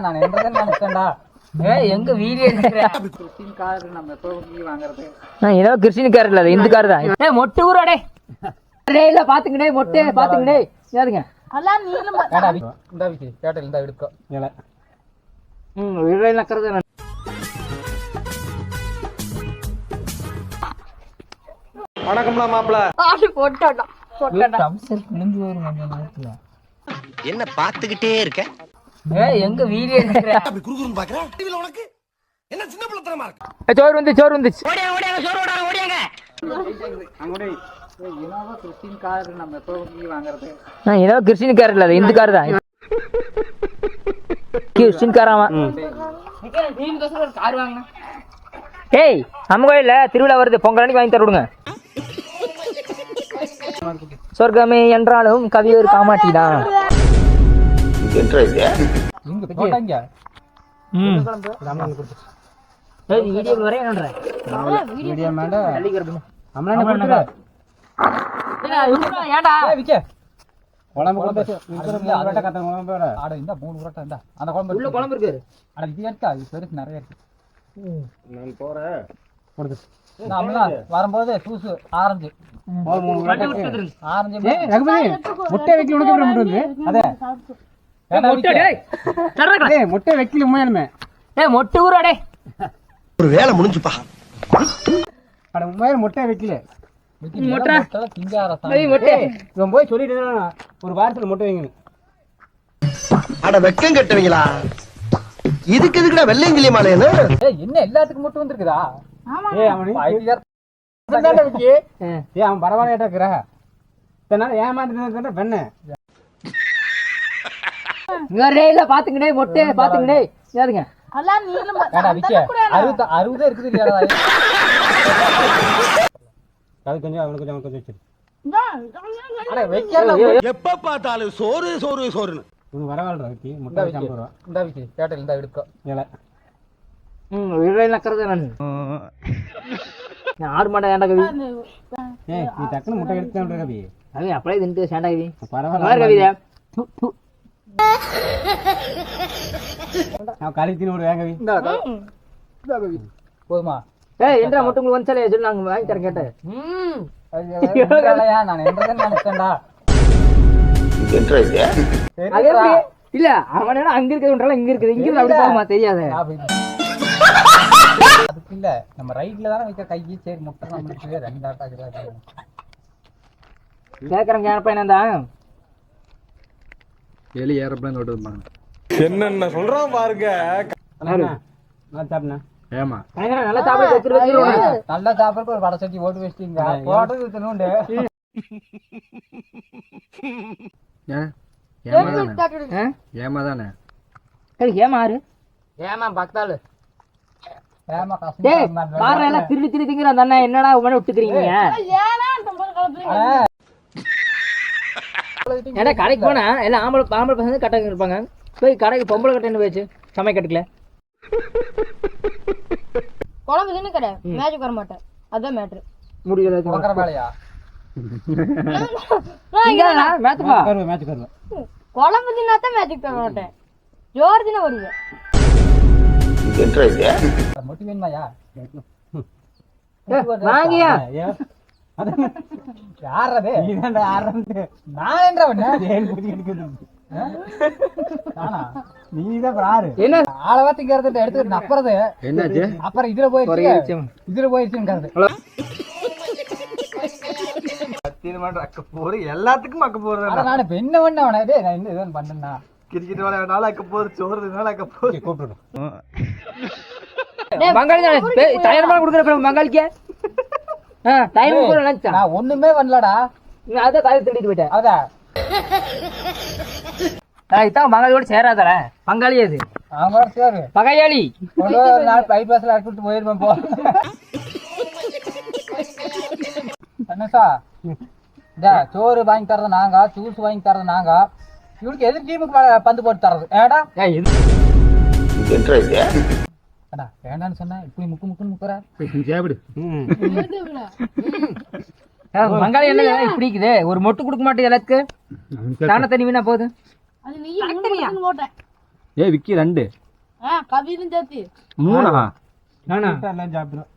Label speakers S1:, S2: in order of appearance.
S1: நான் நினைச்சேன்டா. ஏய், எங்க வீடியோ நம்ம எப்போ வாங்குறது
S2: ஏதோ கிறிஸ்டின் கார் இல்ல இந்து கார் தான். ஏ மொட்டு ஊராடே டேய். இல்ல பாத்துங்கடே மொட்டே பாத்துங்கடே யாருங்க
S1: ஏடா, வி- இந்தா விக்கி, கேட்டல் இந்தா எடுக்கோ.
S2: ம் நக்கறது நான்
S3: வணக்கம்ல.
S4: என்ன பாத்துக்கிட்டே இருக்க?
S1: எங்க வீடியோ எடுக்கிற?
S3: அப்படி குறுகுறுன்னு பாக்குற? டிவில உனக்கு? என்ன சின்ன பிள்ளைத்தனமா இருக்கு?
S2: ஏ, சோறு வந்து சோறு வந்துச்சு
S1: கிறிஸ்டின் கார் நம்ம எப்போ வாங்குறது?
S2: ஏதோ கிறிஸ்டின் கார் இல்ல இந்து கார் தான். கிறிஸ்டின் கார் ஏய் நம்ம கோயில்ல திருவிழா வருது பொங்கல் அன்னைக்கு வாங்கி தர விடுங்க சொர்க்கமே என்றாலும்
S1: விக்க. குழம்பு குழம்பு ஆட இந்த மூணு உருட்டை இந்த. அந்த குழம்பு
S2: உள்ள குழம்பு இருக்கு.
S1: அட இது இருக்கா இது பெருசு நிறைய இருக்கு.
S3: நான் போறேன்.
S1: வரும்போது ஜூஸ் ஆரஞ்சு. ஆரஞ்சு
S3: முட்டை உனக்கு
S1: அதே.
S2: மொட்டை
S3: முட்டை
S2: மொட்டு
S4: ஒரு வேலை முடிஞ்சுப்பா.
S3: அட உண்மையில முட்டை வைக்கல.
S1: விக்கி,
S2: மொட்டை.
S1: மொட்டை திங்காத சாமி.
S2: ஏய் மொட்டை.
S3: இவன் போய் சொல்லிட்டு ஒரு வாரத்துல முட்டை வைங்கன்னு
S4: அட வெக்கம் கட்டுவீங்களா? இதுக்கு எதுக்குடா வெள்ளையங்கிலி மாலையன்னு
S1: ஏய், என்ன எல்லாத்துக்கும் மட்டும் வந்திருக்குதா?
S3: ஏய் அவனு பரவாயில்லையா இருக்கிறா ஏமாந்துட்டு பெண்ணு
S2: இல்ல பாத்துங்கடே மொட்டை பாத்துங்கடே யாருங்க
S1: ஏடா விக்க, அறுபது அறுபதே இருக்குது இல்லையாடா?
S3: அது கொஞ்சம் அவனுக்கு கொஞ்சம் அவனுக்கு கொஞ்சம் வச்சிரு.
S1: அட, வைக்காம
S4: எப்ப பார்த்தாலும் சோறு சோறு சோறுன்னு.
S3: முட்டை
S1: இந்தா
S3: வச்சு
S1: விக்கி,
S3: ஐம்பது ரூபா.
S1: இந்தா விக்கி, கேட்டல் இந்தா எடுக்கோ.
S3: ஏழை
S2: ம் விரலை நக்கறது நான் நான் ஆடு மாட்டேன் கவி?
S3: ஏய் நீ டக்குனு முட்டை எடுத்து கவி.
S2: கவி அப்படியே தின்ட்டு சேண்டா கவி. பாரு
S3: பரவாயில்ல
S2: கவிதா.
S1: இந்தா, இந்தா. இந்தா கவி. போதுமா?
S2: ஏய் என்றா மட்டும் உங்களுக்கு வந்து சொல்லி நாங்க வாங்கி தரேன் கேட்டேன். ம்.
S1: நான் என்றதை நினைச்சேன்டா.
S2: இல்ல அவன் என்ன அங்க இருக்கிறதுன்றால இங்க இருக்குது இங்க இருந்து அப்படி போகுமா தெரியாது.
S1: அப்படி. அதுக்கு இல்ல நம்ம ரைட்ல தானே வைக்க கை. சரி முட்டை நம்மளுக்கு ரெண்டு ஆட்டா.
S2: கேக்குறேன் கேப்ப என்னடா
S5: எலி ஏரோப்ளேன் ஓட்டு வந்தாங்க
S3: என்னென்ன சொல்றான் பாருங்க. நான் சாப்பிட்டேன்
S5: ஏமா
S2: நல்லா
S1: சாப்பிட்றதுக்கு ஒரு வடை சட்டி ஓட்டு வச்சிட்டீங்க. போட்டது
S5: ஏன்? ஏமா தானே? ஏமா தானே?
S2: ஏமாறு
S1: ஏமா பக்தாளு. ஏமா
S2: டேய்
S1: கஷ்டம்
S2: ஏடா கடைக்கு போனா? எல்லாம் ஆம்பளை ஆம்பளை பசங்க கட்டை இருப்பாங்க போய் கடைக்கு பொம்பளை கட்டைன்னு போயிடுச்சு சமைய கட்டுக்கல
S6: குழம்பு தின்னு கடை. மேஜிக் வர மாட்டேன். அதான் மேட்ரு
S2: முடியல
S3: கருவை
S6: குழம்பு தின்னா தான் மேஜிக் தர மாட்டேன். ஜோர் தின
S1: வேணுமாயா
S2: வாங்கியா.
S3: ஆரம்பிச்சு
S1: நான் என்ற ஒண்ணு
S3: ஏன் குதி எடுக்குது
S1: நானா
S3: நீதான் பிராரு
S2: என்ன?
S1: ஆளவா திங்கிறது எடுத்து நப்புறது.
S5: என்னாச்சு?
S1: அப்புறம் இதுல போயிருச்சு. இதுல போயிருச்சுங்கிறது
S5: தீர்மானம் அக்க போரு. எல்லாத்துக்கும் அக்க போறது
S1: நான் இப்ப என்ன பண்ண அவன நான் என்ன இதுன்னு பண்ணேன்னா?
S5: கிரிக்கெட் விளையாடாலும் அக்க போரு சோறு தினாலும் அக்க போரு.
S3: கூப்பிடுறோம்
S2: பே- தயாரமா கொடுக்குற பங்காளிக்கு ஆ டைம் கூட நினைச்சா
S1: நான் ஒண்ணுமே பண்ணலடா.
S2: அதான் காலை திருடிட்டு போயிட்டேன்
S1: அத.
S2: இதான் பங்காளியோட சேராதல. பங்காளி அது.
S1: அவன் சரி.
S2: பகையாளி
S1: நாள் பைபாஸ்ல அடிச்சுட்டு போயிருப்பேன் போ. என்னசா இந்த சோறு வாங்கி தரது நாங்க ஜூஸ் வாங்கி தரது நாங்க. இவனுக்கு எதிர் டீமுக்கு பந்து போட்டு தரது? ஏடா வேண்டான்னு சொன்னேன் இப்படி முக்கு முக்குன்னு
S5: சாப்பிடு
S2: என்ன இப்படி இருக்குது ஒரு மொட்டு கொடுக்க மாட்டேன் எல்லாத்துக்கு. தானே தண்ணி வீணா போகுது?
S7: ஏ விக்கி ரெண்டு.
S8: ஆ கவிதும் சேர்த்து.
S7: மூணா?
S3: நானா?
S7: எல்லாம் சாப்பிடும்